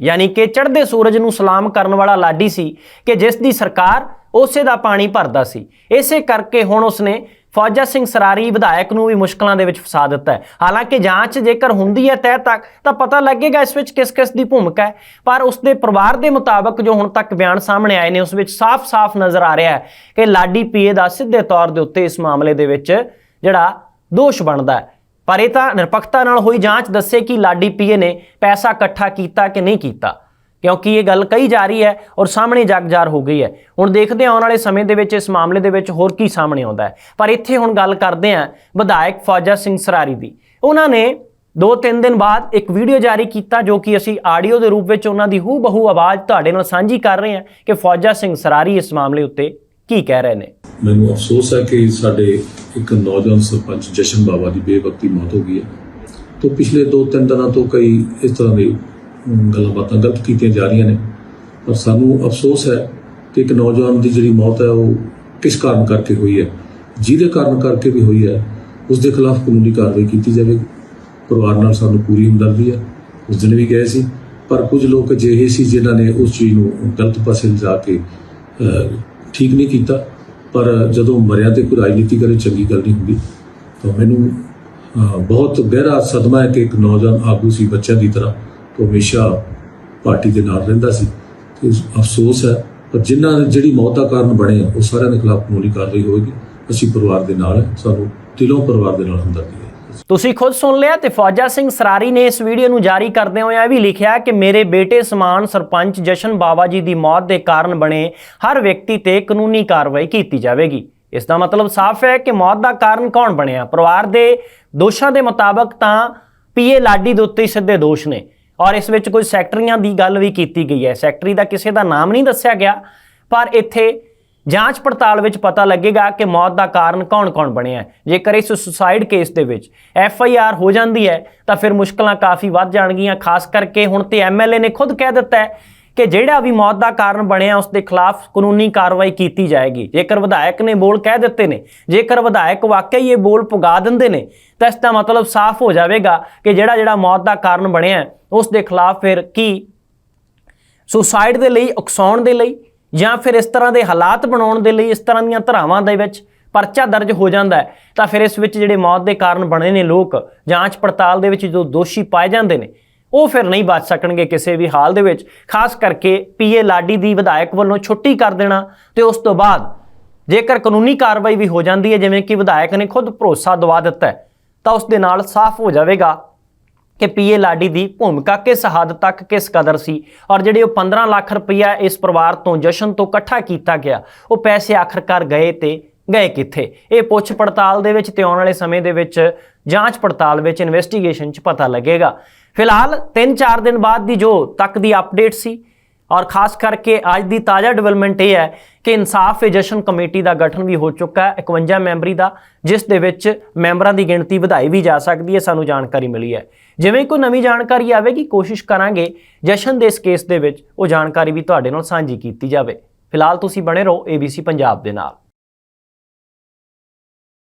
ਯਾਨੀ ਕਿ ਚੜ੍ਹਦੇ ਸੂਰਜ ਨੂੰ ਸਲਾਮ ਕਰਨ ਵਾਲਾ ਲਾਡੀ ਸੀ ਕਿ ਜਿਸ ਦੀ ਸਰਕਾਰ ਉਸੇ ਦਾ ਪਾਣੀ ਭਰਦਾ ਸੀ। ਇਸੇ ਕਰਕੇ ਹੁਣ ਉਸਨੇ ਫੌਜਾ ਸਿੰਘ ਸਰਾਰੀ ਵਿਧਾਇਕ ਨੂੰ ਵੀ ਮੁਸ਼ਕਲਾਂ ਦੇ ਵਿੱਚ ਫਸਾ ਦਿੱਤਾ ਹੈ। ਹਾਲਾਂਕਿ ਜਾਂਚ ਜੇਕਰ ਹੁੰਦੀ ਹੈ ਤੈ ਤੱਕ, ਤਾਂ ਪਤਾ ਲੱਗੇਗਾ ਇਸ ਵਿੱਚ ਕਿਸ ਕਿਸ ਦੀ ਭੂਮਿਕਾ ਹੈ। ਪਰ ਉਸ ਦੇ ਪਰਿਵਾਰ ਦੇ ਮੁਤਾਬਕ ਜੋ ਹੁਣ ਤੱਕ ਬਿਆਨ ਸਾਹਮਣੇ ਆਏ ਨੇ, ਉਸ ਵਿੱਚ ਸਾਫ਼-ਸਾਫ਼ ਨਜ਼ਰ ਆ ਰਿਹਾ ਹੈ ਕਿ ਲਾਡੀ ਪੀਏ ਦਾ ਸਿੱਧੇ ਤੌਰ ਦੇ ਉੱਤੇ ਇਸ ਮਾਮਲੇ ਦੇ ਵਿੱਚ ਜਿਹੜਾ ਦੋਸ਼ ਬਣਦਾ ਹੈ। ਪਰ ਇਹ ਤਾਂ ਨਿਰਪੱਖਤਾ ਨਾਲ ਹੋਈ ਜਾਂਚ ਦੱਸੇ ਕਿ ਲਾਡੀ ਪੀਏ ਨੇ ਪੈਸਾ ਇਕੱਠਾ ਕੀਤਾ ਕਿ ਨਹੀਂ ਕੀਤਾ। ਕਿਉਂਕਿ ਇਹ ਗੱਲ ਕਹੀ ਜਾ ਰਹੀ ਹੈ ਔਰ ਸਾਹਮਣੇ ਜਗਜਾਰ ਹੋ ਗਈ ਹੈ। ਹੁਣ ਦੇਖਦੇ ਹਾਂ ਆਉਣ ਵਾਲੇ ਸਮੇਂ ਦੇ ਵਿੱਚ ਇਸ ਮਾਮਲੇ ਦੇ ਵਿੱਚ ਹੋਰ ਕੀ ਸਾਹਮਣੇ ਆਉਂਦਾ ਹੈ। ਪਰ ਇੱਥੇ ਹੁਣ ਗੱਲ ਕਰਦੇ ਹਾਂ ਵਿਧਾਇਕ ਫੌਜਾ ਸਿੰਘ ਸਰਾਰੀ ਦੀ। ਉਹਨਾਂ ਨੇ ਦੋ ਤਿੰਨ ਦਿਨ ਬਾਅਦ ਇੱਕ ਵੀਡੀਓ ਜਾਰੀ ਕੀਤਾ ਜੋ ਕਿ ਅਸੀਂ ਆਡੀਓ ਦੇ ਰੂਪ ਵਿੱਚ ਉਹਨਾਂ ਦੀ ਹੂ ਬਹੂ ਆਵਾਜ਼ ਤੁਹਾਡੇ ਨਾਲ ਸਾਂਝੀ ਕਰ ਰਹੇ ਹਾਂ ਕਿ ਫੌਜਾ ਸਿੰਘ ਸਰਾਰੀ ਇਸ ਮਾਮਲੇ ਉੱਤੇ ਕੀ ਕਹਿ ਰਹੇ ਨੇ। ਮੈਨੂੰ ਅਫਸੋਸ ਹੈ ਕਿ ਸਾਡੇ ਇੱਕ ਨੌਜਵਾਨ ਸਰਪੰਚ ਜਸ਼ਨ ਬਾਬਾ ਦੀ ਬੇਵਕਤੀ ਮੌਤ ਹੋ ਗਈ ਹੈ। ਤੋਂ ਪਿਛਲੇ 2-3 ਦਿਨਾਂ ਤੋਂ ਕਈ ਇਸ ਤਰ੍ਹਾਂ ਦੇ ਗੱਲਾਂ ਬਾਤਾਂ ਗਲਤ ਕੀਤੀਆਂ ਜਾ ਰਹੀਆਂ ਨੇ। ਪਰ ਸਾਨੂੰ ਅਫਸੋਸ ਹੈ ਕਿ ਇੱਕ ਨੌਜਵਾਨ ਦੀ ਜਿਹੜੀ ਮੌਤ ਹੈ, ਉਹ ਕਿਸ ਕਾਰਨ ਕਰਕੇ ਹੋਈ ਹੈ? ਜਿਹਦੇ ਕਾਰਨ ਕਰਕੇ ਵੀ ਹੋਈ ਹੈ, ਉਸ ਦੇ ਖਿਲਾਫ ਕਾਨੂੰਨੀ ਕਾਰਵਾਈ ਕੀਤੀ ਜਾਵੇਗੀ ਪਰਿਵਾਰ ਨਾਲ ਸਾਨੂੰ ਪੂਰੀ ਹਮਦਰਦੀ ਹੈ। ਉਸ ਦਿਨ ਵੀ ਗਏ ਸੀ। ਪਰ ਕੁਝ ਲੋਕ ਅਜਿਹੇ ਸੀ ਜਿਨ੍ਹਾਂ ਨੇ ਉਸ ਚੀਜ਼ ਨੂੰ ਗਲਤ ਪਾਸੇ ਲਿਜਾ ਕੇ ਠੀਕ ਨਹੀਂ ਕੀਤਾ। ਪਰ ਜਦੋਂ ਮਰਿਆ ਤੇ ਕੋਈ ਰਾਜਨੀਤੀ ਕਰੇ, ਚੰਗੀ ਗੱਲ ਨਹੀਂ ਹੁੰਦੀ। ਤਾਂ ਮੈਨੂੰ ਬਹੁਤ ਗਹਿਰਾ ਸਦਮਾ ਹੈ ਕਿ ਇੱਕ ਨੌਜਵਾਨ ਆਗੂ ਸੀ ਬੱਚਿਆਂ ਦੀ ਤਰ੍ਹਾਂ, ਉਹ ਹਮੇਸ਼ਾ ਪਾਰਟੀ ਦੇ ਨਾਲ ਰਹਿੰਦਾ ਸੀ। ਤੇ ਅਫਸੋਸ ਹੈ, ਪਰ ਜਿਨ੍ਹਾਂ ਜਿਹੜੀ ਮੌਤ ਦਾ ਕਾਰਨ ਬਣੇ ਆ, ਉਹ ਸਾਰਿਆਂ ਦੇ ਖਿਲਾਫ ਕਾਨੂੰਨੀ ਕਾਰਵਾਈ ਹੋਵੇਗੀ। ਅਸੀਂ ਪਰਿਵਾਰ ਦੇ ਨਾਲ ਸਾਨੂੰ ਦਿਲੋਂ ਪਰਿਵਾਰ ਦੇ ਨਾਲ ਹਮਦਰਦੀ ਹੈ। ਤੁਸੀਂ ਖੁਦ ਸੁਣ ਲਿਆ ਤੇ ਫੌਜਾ ਸਿੰਘ ਸਰਾਰੀ ਨੇ ਇਸ ਵੀਡੀਓ ਨੂੰ ਜਾਰੀ ਕਰਦੇ ਹੋਏ ਇਹ ਵੀ ਲਿਖਿਆ ਕਿ ਮੇਰੇ ਬੇਟੇ ਸਮਾਨ ਸਰਪੰਚ ਜਸ਼ਨ ਬਾਬਾ ਜੀ ਦੀ ਮੌਤ ਦੇ ਕਾਰਨ ਬਣੇ ਹਰ ਵਿਅਕਤੀ ਤੇ ਕਾਨੂੰਨੀ ਕਾਰਵਾਈ ਕੀਤੀ ਜਾਵੇਗੀ। ਇਸ ਦਾ ਮਤਲਬ ਸਾਫ਼ ਹੈ ਕਿ ਮੌਤ ਦਾ ਕਾਰਨ ਕੌਣ ਬਣਿਆ? ਪਰਿਵਾਰ ਦੇ ਦੋਸ਼ਾਂ ਦੇ ਮੁਤਾਬਕ ਤਾਂ ਪੀਏ ਲਾਡੀ ਦੇ ਉੱਤੇ ਸਿੱਧੇ ਦੋਸ਼ ਨੇ। ਔਰ ਇਸ ਵਿੱਚ ਕੋਈ ਸੈਕਟਰੀਆਂ ਦੀ ਗੱਲ ਵੀ ਕੀਤੀ ਗਈ ਹੈ। ਸੈਕਟਰੀ ਦਾ ਕਿਸੇ ਦਾ ਨਾਮ ਨਹੀਂ ਦੱਸਿਆ ਗਿਆ, ਪਰ ਇੱਥੇ ਜਾਂਚ ਪੜਤਾਲ ਵਿੱਚ ਪਤਾ ਲੱਗੇਗਾ ਕਿ ਮੌਤ ਦਾ ਕਾਰਨ ਕੌਣ-ਕੌਣ ਬਣਿਆ ਹੈ। ਜੇਕਰ ਇਸ ਸੁਸਾਈਡ ਕੇਸ ਦੇ ਵਿੱਚ ਐਫ ਆਈ ਆਰ ਹੋ ਜਾਂਦੀ ਹੈ, ਤਾਂ ਫਿਰ ਮੁਸ਼ਕਲਾਂ ਕਾਫੀ ਵੱਧ ਜਾਣਗੀਆਂ, ਖਾਸ ਕਰਕੇ ਹੁਣ ਤੇ ਏ ਨੇ ਖੁਦ ਕਹਿ ਦਿੱਤਾ ਹੈ ਕਿ ਜਿਹੜਾ ਵੀ ਮੌਤ ਦਾ ਕਾਰਨ ਬਣਿਆ, ਉਸ ਦੇ ਖਿਲਾਫ ਕਾਨੂੰਨੀ ਕਾਰਵਾਈ ਕੀਤੀ ਜਾਏਗੀ। ਜੇਕਰ ਵਿਧਾਇਕ ਨੇ ਬੋਲ ਕਹਿ ਦਿੱਤੇ ਨੇ, ਜੇਕਰ ਵਿਧਾਇਕ ਵਾਕਈ ਇਹ ਬੋਲ ਪੁਗਾ ਦਿੰਦੇ ਨੇ, ਤਾਂ ਇਸ ਦਾ ਮਤਲਬ ਸਾਫ਼ ਹੋ ਜਾਵੇਗਾ ਕਿ ਜਿਹੜਾ ਜਿਹੜਾ ਮੌਤ ਦਾ ਕਾਰਨ ਬਣਿਆ, ਉਸ ਦੇ ਖਿਲਾਫ ਫਿਰ ਕੀ ਸੁਸਾਈਡ ਦੇ ਲਈ, ਉਕਸਾਉਣ ਦੇ ਲਈ ਜਾਂ ਫਿਰ ਇਸ ਤਰ੍ਹਾਂ ਦੇ ਹਾਲਾਤ ਬਣਾਉਣ ਦੇ ਲਈ ਇਸ ਤਰ੍ਹਾਂ ਦੀਆਂ ਧਰਾਵਾਂ ਦੇ ਵਿੱਚ ਪਰਚਾ ਦਰਜ ਹੋ ਜਾਂਦਾ ਤਾਂ ਫਿਰ ਇਸ ਵਿੱਚ ਜਿਹੜੇ ਮੌਤ ਦੇ ਕਾਰਨ ਬਣੇ ਨੇ ਲੋਕ, ਜਾਂਚ ਪੜਤਾਲ ਦੇ ਵਿੱਚ ਜੋ ਦੋਸ਼ੀ ਪਾਏ ਜਾਂਦੇ ਨੇ, ਉਹ ਫਿਰ ਨਹੀਂ ਬਚ ਸਕਣਗੇ ਕਿਸੇ ਵੀ ਹਾਲ ਦੇ ਵਿੱਚ। ਖਾਸ ਕਰਕੇ ਪੀਏ ਲਾਡੀ ਦੀ ਵਿਧਾਇਕ ਵੱਲੋਂ ਛੁੱਟੀ ਕਰ ਦੇਣਾ ਤੇ ਉਸ ਤੋਂ ਬਾਅਦ ਜੇਕਰ ਕਾਨੂੰਨੀ ਕਾਰਵਾਈ ਵੀ ਹੋ ਜਾਂਦੀ ਹੈ, ਜਿਵੇਂ ਕਿ ਵਿਧਾਇਕ ਨੇ ਖੁਦ ਭਰੋਸਾ ਦਵਾ ਦਿੱਤਾ ਤਾਂ ਉਸ ਦੇ ਨਾਲ ਸਾਫ਼ ਹੋ ਜਾਵੇਗਾ। ਕਿ ਪੀਏ ਲਾਡੀ ਦੀ ਭੂਮਿਕਾ ਕਿਸ ਹੱਦ ਤੱਕ ਕਿਸ ਕਦਰ ਸੀ? ਔਰ ਜਿਹੜੇ ਉਹ 15 ਲੱਖ ਰੁਪਇਆ ਇਸ ਪਰਿਵਾਰ ਤੋਂ ਜਸ਼ਨ ਤੋਂ ਇਕੱਠਾ ਕੀਤਾ ਗਿਆ, ਉਹ ਪੈਸੇ ਆਖਰਕਾਰ ਗਏ ਤੇ ਗਏ ਕਿੱਥੇ? ਇਹ ਪੁੱਛ ਪੜਤਾਲ ਦੇ ਵਿੱਚ ਤੇ ਆਉਣ ਵਾਲੇ ਸਮੇਂ ਦੇ ਵਿੱਚ ਜਾਂਚ ਪੜਤਾਲ ਵਿੱਚ ਇਨਵੈਸਟੀਗੇਸ਼ਨ 'ਚ ਪਤਾ ਲੱਗੇਗਾ। ਫਿਲਹਾਲ 3-4 ਦਿਨ ਬਾਅਦ ਦੀ ਜੋ ਤੱਕ ਦੀ ਅਪਡੇਟ ਸੀ, ਔਰ ਖਾਸ ਕਰਕੇ ਅੱਜ ਦੀ ਤਾਜ਼ਾ ਡਿਵੈਲਪਮੈਂਟ ਇਹ ਹੈ ਕਿ ਇਨਸਾਫ ਏ ਜਸ਼ਨ ਕਮੇਟੀ ਦਾ ਗਠਨ ਵੀ ਹੋ ਚੁੱਕਾ ਹੈ 51 ਮੈਂਬਰੀ ਦਾ, ਜਿਸ ਦੇ ਵਿੱਚ ਮੈਂਬਰਾਂ ਦੀ ਗਿਣਤੀ ਵਧਾਈ ਵੀ ਜਾ ਸਕਦੀ ਹੈ, ਸਾਨੂੰ ਜਾਣਕਾਰੀ ਮਿਲੀ ਹੈ। ਜਿਵੇਂ ਕੋਈ ਨਵੀਂ ਜਾਣਕਾਰੀ ਆਵੇਗੀ ਕੋਸ਼ਿਸ਼ ਕਰਾਂਗੇ ਜਸ਼ਨ ਦੇ ਇਸ ਕੇਸ ਦੇ ਵਿੱਚ, ਉਹ ਜਾਣਕਾਰੀ ਵੀ ਤੁਹਾਡੇ ਨਾਲ ਸਾਂਝੀ ਕੀਤੀ ਜਾਵੇ। ਫਿਲਹਾਲ ਤੁਸੀਂ ਬਣੇ ਰਹੋ ABC ਪੰਜਾਬ ਦੇ ਨਾਲ।